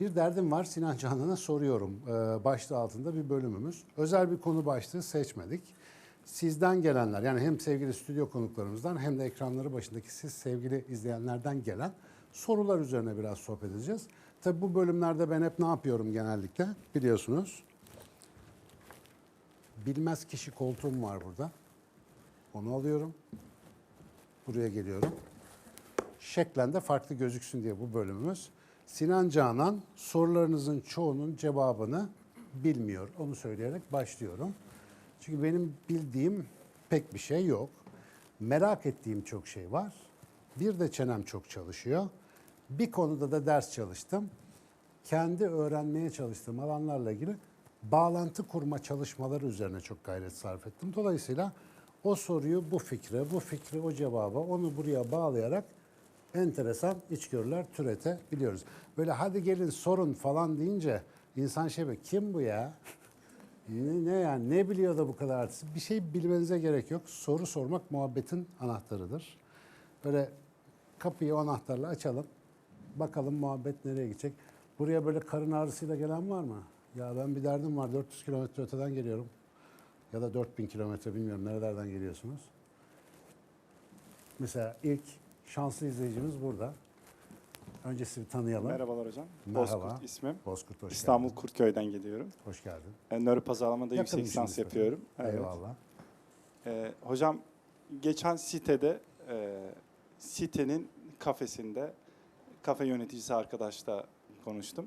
Bir derdim var Sinan Canan'a soruyorum. Ee, başlığı altında bir bölümümüz. Özel bir konu başlığı seçmedik. Sizden gelenler yani hem sevgili stüdyo konuklarımızdan hem de ekranları başındaki siz sevgili izleyenlerden gelen sorular üzerine biraz sohbet edeceğiz. Tabii bu bölümlerde ben hep ne yapıyorum genellikle biliyorsunuz. Bilmez kişi koltuğum var burada. Onu alıyorum. Buraya geliyorum. Şeklen de farklı gözüksün diye bu bölümümüz. Sinan Canan sorularınızın çoğunun cevabını bilmiyor. Onu söyleyerek başlıyorum. Çünkü benim bildiğim pek bir şey yok. Merak ettiğim çok şey var. Bir de çenem çok çalışıyor. Bir konuda da ders çalıştım. Kendi öğrenmeye çalıştığım alanlarla ilgili bağlantı kurma çalışmaları üzerine çok gayret sarf ettim. Dolayısıyla o soruyu bu fikre, bu fikri o cevaba, onu buraya bağlayarak enteresan içgörüler türetebiliyoruz. Böyle hadi gelin sorun falan deyince insan şey böyle kim bu ya? Ne yani ne biliyor da bu kadar artist? Bir şey bilmenize gerek yok. Soru sormak muhabbetin anahtarıdır. Böyle kapıyı o anahtarla açalım. Bakalım muhabbet nereye gidecek. Buraya böyle karın ağrısıyla gelen var mı? Ya ben bir derdim var. 400 kilometre öteden geliyorum. Ya da 4000 kilometre bilmiyorum nerelerden geliyorsunuz. Mesela ilk şanslı izleyicimiz burada. Önce sizi bir tanıyalım. Merhabalar hocam. Merhaba. Bozkurt ismim. Bozkurt hoş İstanbul geldin. Kurtköy'den geliyorum. Hoş geldin. E, nöro pazarlamada Yakın yüksek lisans yapıyorum. Evet. Eyvallah. E, hocam geçen sitede e, sitenin kafesinde kafe yöneticisi arkadaşla konuştum.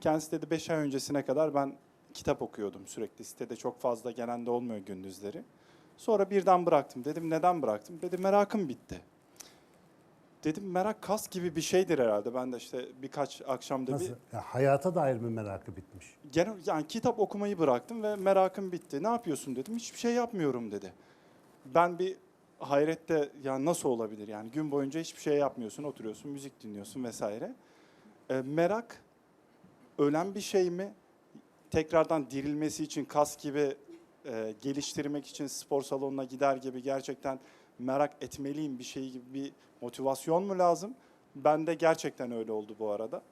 Kendisi dedi 5 ay öncesine kadar ben kitap okuyordum sürekli. Sitede çok fazla gelen de olmuyor gündüzleri. Sonra birden bıraktım. Dedim neden bıraktım? Dedi merakım bitti. Dedim merak kas gibi bir şeydir herhalde. Ben de işte birkaç akşamda Nasıl? bir Ya hayata dair mi merakı bitmiş? genel yani kitap okumayı bıraktım ve merakım bitti. Ne yapıyorsun dedim. Hiçbir şey yapmıyorum dedi. Ben bir hayrette yani nasıl olabilir yani gün boyunca hiçbir şey yapmıyorsun, oturuyorsun, müzik dinliyorsun vesaire. E, merak ölen bir şey mi? Tekrardan dirilmesi için kas gibi e, geliştirmek için spor salonuna gider gibi gerçekten merak etmeliyim bir şey gibi bir motivasyon mu lazım? Ben de gerçekten öyle oldu bu arada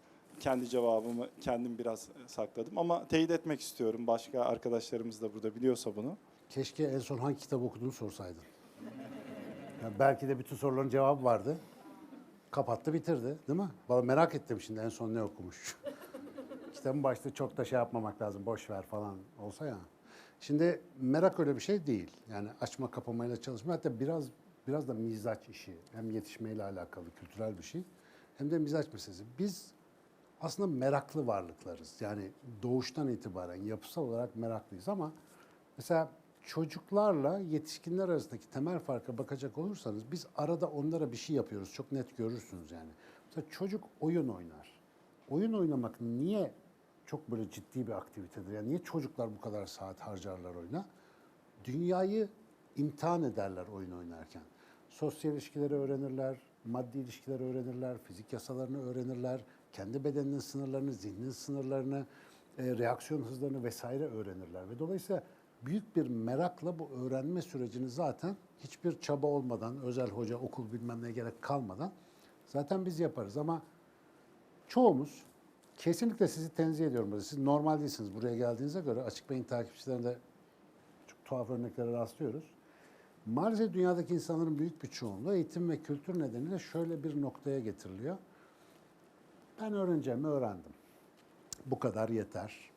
kendi cevabımı kendim biraz sakladım ama teyit etmek istiyorum. Başka arkadaşlarımız da burada biliyorsa bunu. Keşke en son hangi kitap okuduğunu sorsaydın. Ya belki de bütün soruların cevabı vardı. Kapattı bitirdi değil mi? Vallahi merak ettim şimdi en son ne okumuş. Kitabın başta çok da şey yapmamak lazım. Boş ver falan olsa ya. Şimdi merak öyle bir şey değil. Yani açma kapamayla çalışma hatta biraz biraz da mizaç işi. Hem yetişmeyle alakalı kültürel bir şey hem de mizaç meselesi. Biz aslında meraklı varlıklarız. Yani doğuştan itibaren yapısal olarak meraklıyız ama mesela çocuklarla yetişkinler arasındaki temel farka bakacak olursanız biz arada onlara bir şey yapıyoruz. Çok net görürsünüz yani. Mesela çocuk oyun oynar. Oyun oynamak niye çok böyle ciddi bir aktivitedir? Yani niye çocuklar bu kadar saat harcarlar oyuna? Dünyayı imtihan ederler oyun oynarken. Sosyal ilişkileri öğrenirler, maddi ilişkileri öğrenirler, fizik yasalarını öğrenirler, kendi bedeninin sınırlarını, zihnin sınırlarını, e, reaksiyon hızlarını vesaire öğrenirler. Ve dolayısıyla büyük bir merakla bu öğrenme sürecini zaten hiçbir çaba olmadan, özel hoca, okul bilmem ne gerek kalmadan zaten biz yaparız. Ama çoğumuz kesinlikle sizi tenzih ediyorum. burada. Siz normal değilsiniz. Buraya geldiğinize göre Açık Bey'in takipçilerinde çok tuhaf örneklere rastlıyoruz. Maalesef dünyadaki insanların büyük bir çoğunluğu eğitim ve kültür nedeniyle şöyle bir noktaya getiriliyor. Ben öğreneceğimi öğrendim. Bu kadar yeter.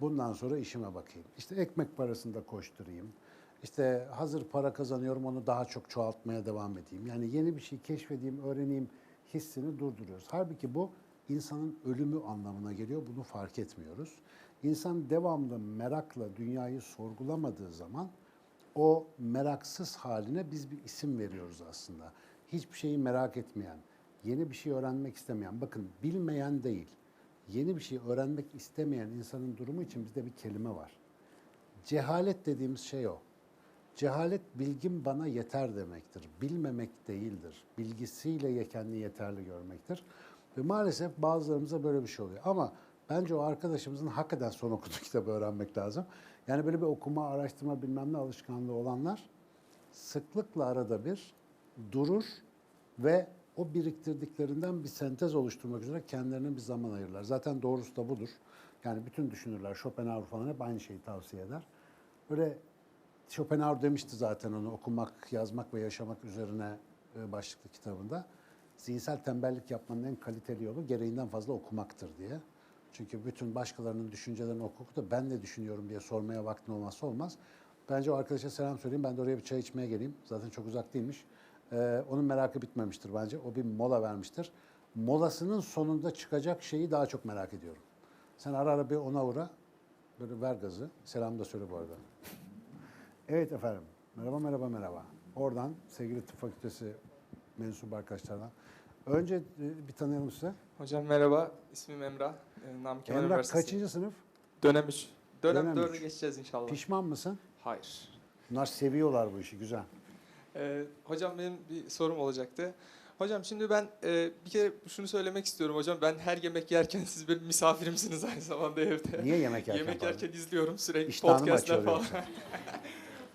Bundan sonra işime bakayım. İşte ekmek parasında koşturayım. İşte hazır para kazanıyorum onu daha çok çoğaltmaya devam edeyim. Yani yeni bir şey keşfedeyim, öğreneyim hissini durduruyoruz. Halbuki bu insanın ölümü anlamına geliyor. Bunu fark etmiyoruz. İnsan devamlı merakla dünyayı sorgulamadığı zaman o meraksız haline biz bir isim veriyoruz aslında. Hiçbir şeyi merak etmeyen, yeni bir şey öğrenmek istemeyen, bakın bilmeyen değil, yeni bir şey öğrenmek istemeyen insanın durumu için bizde bir kelime var. Cehalet dediğimiz şey o. Cehalet bilgim bana yeter demektir. Bilmemek değildir. Bilgisiyle kendini yeterli görmektir. Ve maalesef bazılarımıza böyle bir şey oluyor. Ama bence o arkadaşımızın hakikaten son okuduğu kitabı öğrenmek lazım. Yani böyle bir okuma, araştırma bilmem ne alışkanlığı olanlar sıklıkla arada bir durur ve o biriktirdiklerinden bir sentez oluşturmak üzere kendilerine bir zaman ayırırlar. Zaten doğrusu da budur. Yani bütün düşünürler, Schopenhauer falan hep aynı şeyi tavsiye eder. Böyle Schopenhauer demişti zaten onu okumak, yazmak ve yaşamak üzerine e, başlıklı kitabında. Zihinsel tembellik yapmanın en kaliteli yolu gereğinden fazla okumaktır diye. Çünkü bütün başkalarının düşüncelerini okup da ben ne düşünüyorum diye sormaya vaktin olmazsa olmaz. Bence o arkadaşa selam söyleyeyim. Ben de oraya bir çay içmeye geleyim. Zaten çok uzak değilmiş. Ee, onun merakı bitmemiştir bence. O bir mola vermiştir. Molasının sonunda çıkacak şeyi daha çok merak ediyorum. Sen ara ara bir ona uğra. Böyle ver gazı. Selam da söyle bu arada. Evet efendim. Merhaba, merhaba, merhaba. Oradan sevgili tıp fakültesi mensup arkadaşlardan. Önce e, bir tanıyalım size. Hocam merhaba, ismim Emrah. Ee, Namık Kemal Emrah Üniversitesi. kaçıncı sınıf? Dönem 3. Dönem Dönem 4'ü üç. geçeceğiz inşallah. Pişman mısın? Hayır. Bunlar seviyorlar bu işi. Güzel. Ee, hocam benim bir sorum olacaktı. Hocam şimdi ben e, bir kere şunu söylemek istiyorum hocam. Ben her yemek yerken siz benim misafirimsiniz aynı zamanda evde. Niye yemek yerken Yemek yerken izliyorum sürekli İştahını podcastler falan.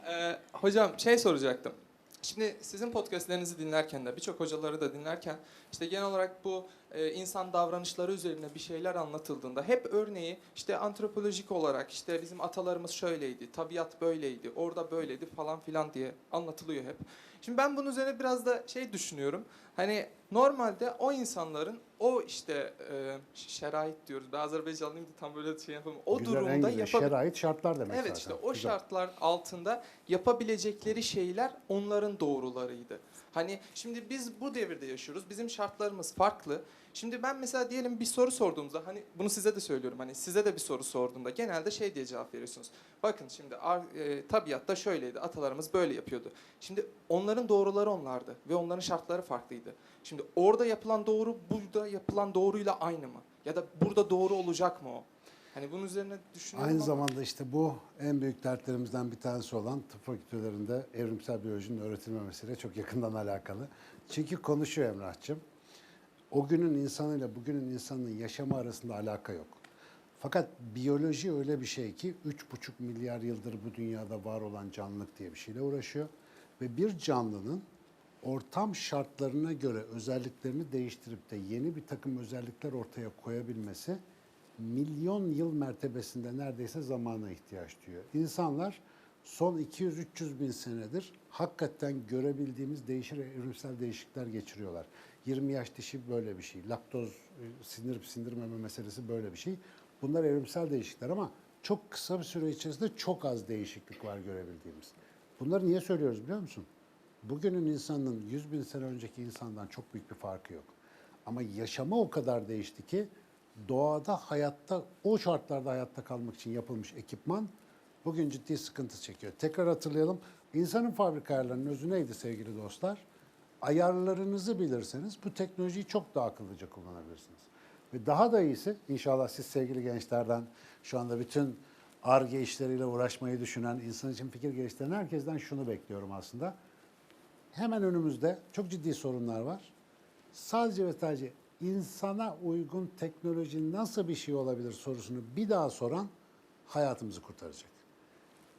Ee, hocam şey soracaktım. Şimdi sizin podcastlerinizi dinlerken de birçok hocaları da dinlerken işte genel olarak bu insan davranışları üzerine bir şeyler anlatıldığında hep örneği işte antropolojik olarak işte bizim atalarımız şöyleydi, tabiat böyleydi, orada böyleydi falan filan diye anlatılıyor hep. Şimdi ben bunun üzerine biraz da şey düşünüyorum. Hani normalde o insanların o işte e, şerait diyoruz. Ben Azerbaycanlıyım da tam böyle şey yapamıyorum. O Güzel, durumda güzel. Şerait şartlar demek Evet zaten. işte o Güzel. şartlar altında yapabilecekleri şeyler onların doğrularıydı. Hani şimdi biz bu devirde yaşıyoruz. Bizim şartlarımız farklı. Şimdi ben mesela diyelim bir soru sorduğumuzda hani bunu size de söylüyorum. Hani size de bir soru sorduğumda genelde şey diye cevap veriyorsunuz. Bakın şimdi e, tabiatta şöyleydi. Atalarımız böyle yapıyordu. Şimdi onların doğruları onlardı ve onların şartları farklıydı. Şimdi orada yapılan doğru burada yapılan doğruyla aynı mı? Ya da burada doğru olacak mı o? Hani bunun üzerine düşünüyorum Aynı ama- zamanda işte bu en büyük dertlerimizden bir tanesi olan tıp fakültelerinde evrimsel biyolojinin öğretilmemesiyle çok yakından alakalı. Çünkü konuşuyor Emrah'cığım. O günün insanıyla bugünün insanının yaşamı arasında alaka yok. Fakat biyoloji öyle bir şey ki 3,5 milyar yıldır bu dünyada var olan canlılık diye bir şeyle uğraşıyor. Ve bir canlının ortam şartlarına göre özelliklerini değiştirip de yeni bir takım özellikler ortaya koyabilmesi milyon yıl mertebesinde neredeyse zamana ihtiyaç duyuyor. İnsanlar son 200-300 bin senedir hakikaten görebildiğimiz değişir evrimsel değişiklikler geçiriyorlar. 20 yaş dişi böyle bir şey. Laktoz e, sindirip sindirmeme meselesi böyle bir şey. Bunlar evrimsel değişiklikler ama çok kısa bir süre içerisinde çok az değişiklik var görebildiğimiz. Bunları niye söylüyoruz biliyor musun? Bugünün insanının 100 bin sene önceki insandan çok büyük bir farkı yok. Ama yaşamı o kadar değişti ki doğada hayatta o şartlarda hayatta kalmak için yapılmış ekipman bugün ciddi sıkıntı çekiyor. Tekrar hatırlayalım. İnsanın fabrika ayarlarının özü neydi sevgili dostlar? Ayarlarınızı bilirseniz bu teknolojiyi çok daha akıllıca kullanabilirsiniz. Ve daha da iyisi inşallah siz sevgili gençlerden şu anda bütün ARGE işleriyle uğraşmayı düşünen, insan için fikir geliştiren herkesten şunu bekliyorum aslında. Hemen önümüzde çok ciddi sorunlar var. Sadece ve sadece insana uygun teknoloji nasıl bir şey olabilir sorusunu bir daha soran hayatımızı kurtaracak.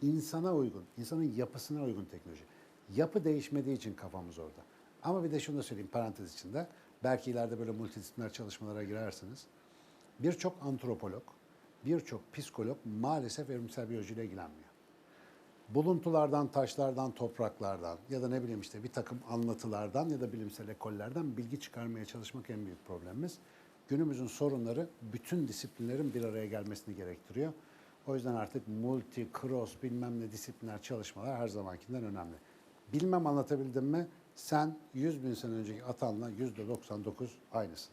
İnsana uygun, insanın yapısına uygun teknoloji. Yapı değişmediği için kafamız orada. Ama bir de şunu da söyleyeyim parantez içinde. Belki ileride böyle multidisipliner çalışmalara girersiniz. Birçok antropolog, birçok psikolog maalesef evrimsel biyolojiyle ilgilenmiyor buluntulardan, taşlardan, topraklardan ya da ne bileyim işte bir takım anlatılardan ya da bilimsel ekollerden bilgi çıkarmaya çalışmak en büyük problemimiz. Günümüzün sorunları bütün disiplinlerin bir araya gelmesini gerektiriyor. O yüzden artık multi, cross, bilmem ne disiplinler çalışmalar her zamankinden önemli. Bilmem anlatabildim mi? Sen 100 bin sene önceki atanla %99 aynısın.